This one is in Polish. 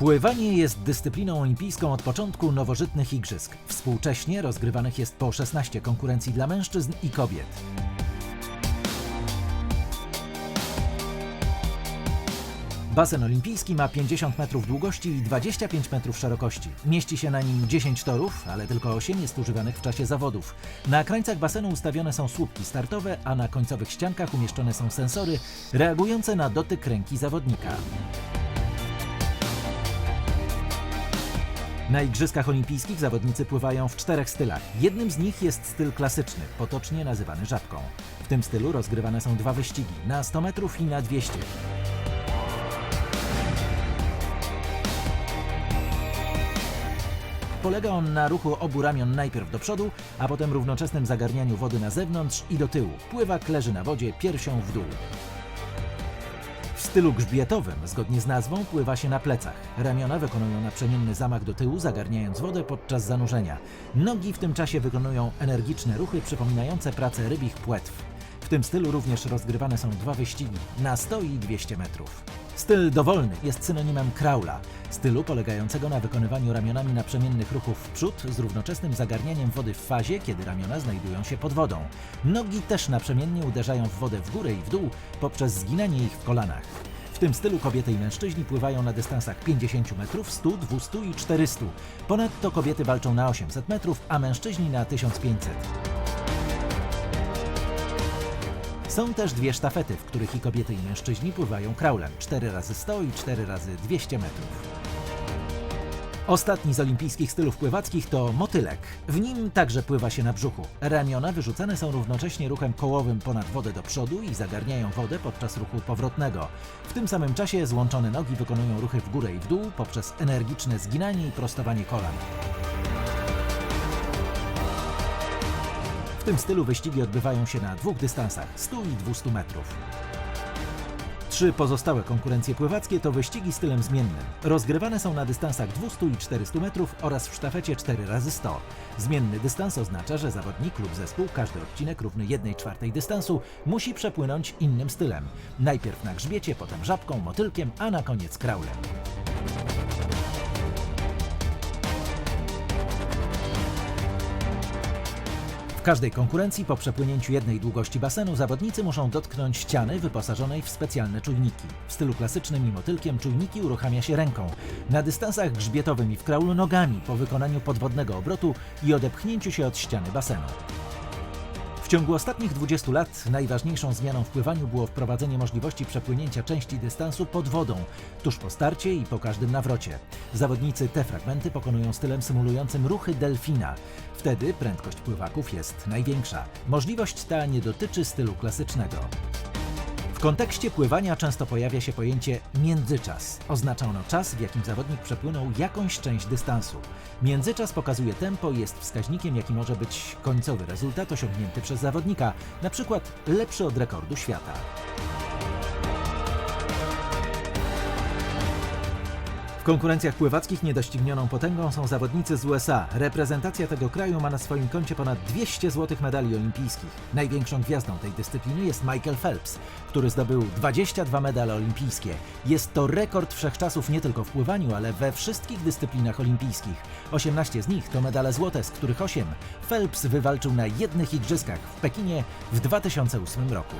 Pływanie jest dyscypliną olimpijską od początku nowożytnych igrzysk. Współcześnie rozgrywanych jest po 16 konkurencji dla mężczyzn i kobiet. Basen olimpijski ma 50 metrów długości i 25 metrów szerokości. Mieści się na nim 10 torów, ale tylko 8 jest używanych w czasie zawodów. Na krańcach basenu ustawione są słupki startowe, a na końcowych ściankach umieszczone są sensory reagujące na dotyk ręki zawodnika. Na Igrzyskach Olimpijskich zawodnicy pływają w czterech stylach. Jednym z nich jest styl klasyczny, potocznie nazywany żabką. W tym stylu rozgrywane są dwa wyścigi, na 100 metrów i na 200. Polega on na ruchu obu ramion najpierw do przodu, a potem równoczesnym zagarnianiu wody na zewnątrz i do tyłu. Pływak leży na wodzie piersią w dół. Stylu grzbietowym, zgodnie z nazwą, pływa się na plecach. Ramiona wykonują naprzemienny zamach do tyłu, zagarniając wodę podczas zanurzenia. Nogi w tym czasie wykonują energiczne ruchy przypominające pracę rybich płetw. W tym stylu również rozgrywane są dwa wyścigi na 100 i 200 metrów. Styl dowolny jest synonimem kraula, stylu polegającego na wykonywaniu ramionami naprzemiennych ruchów w przód z równoczesnym zagarnianiem wody w fazie, kiedy ramiona znajdują się pod wodą. Nogi też naprzemiennie uderzają w wodę w górę i w dół poprzez zginanie ich w kolanach. W tym stylu kobiety i mężczyźni pływają na dystansach 50 metrów, 100, 200 i 400. Ponadto kobiety walczą na 800 metrów, a mężczyźni na 1500. Są też dwie sztafety, w których i kobiety i mężczyźni pływają kraulem 4 razy 100 i 4 razy 200 metrów. Ostatni z olimpijskich stylów pływackich to motylek. W nim także pływa się na brzuchu. Ramiona wyrzucane są równocześnie ruchem kołowym ponad wodę do przodu i zagarniają wodę podczas ruchu powrotnego. W tym samym czasie złączone nogi wykonują ruchy w górę i w dół poprzez energiczne zginanie i prostowanie kolan. Tym stylu wyścigi odbywają się na dwóch dystansach 100 i 200 metrów. Trzy pozostałe konkurencje pływackie to wyścigi stylem zmiennym. Rozgrywane są na dystansach 200 i 400 metrów oraz w sztafecie 4 razy 100 Zmienny dystans oznacza, że zawodnik lub zespół każdy odcinek równy 1 czwartej dystansu musi przepłynąć innym stylem. Najpierw na grzbiecie, potem żabką, motylkiem, a na koniec kraulem. Każdej konkurencji po przepłynięciu jednej długości basenu zawodnicy muszą dotknąć ściany wyposażonej w specjalne czujniki. W stylu klasycznym i motylkiem czujniki uruchamia się ręką. Na dystansach grzbietowym i w kraulu nogami po wykonaniu podwodnego obrotu i odepchnięciu się od ściany basenu. W ciągu ostatnich 20 lat najważniejszą zmianą w pływaniu było wprowadzenie możliwości przepłynięcia części dystansu pod wodą, tuż po starcie i po każdym nawrocie. Zawodnicy te fragmenty pokonują stylem symulującym ruchy delfina. Wtedy prędkość pływaków jest największa. Możliwość ta nie dotyczy stylu klasycznego. W kontekście pływania często pojawia się pojęcie międzyczas. Oznacza ono czas, w jakim zawodnik przepłynął jakąś część dystansu. Międzyczas pokazuje tempo i jest wskaźnikiem, jaki może być końcowy rezultat osiągnięty przez zawodnika, na przykład lepszy od rekordu świata. W konkurencjach pływackich niedoścignioną potęgą są zawodnicy z USA. Reprezentacja tego kraju ma na swoim koncie ponad 200 złotych medali olimpijskich. Największą gwiazdą tej dyscypliny jest Michael Phelps, który zdobył 22 medale olimpijskie. Jest to rekord wszechczasów nie tylko w pływaniu, ale we wszystkich dyscyplinach olimpijskich. 18 z nich to medale złote, z których 8 Phelps wywalczył na jednych igrzyskach w Pekinie w 2008 roku.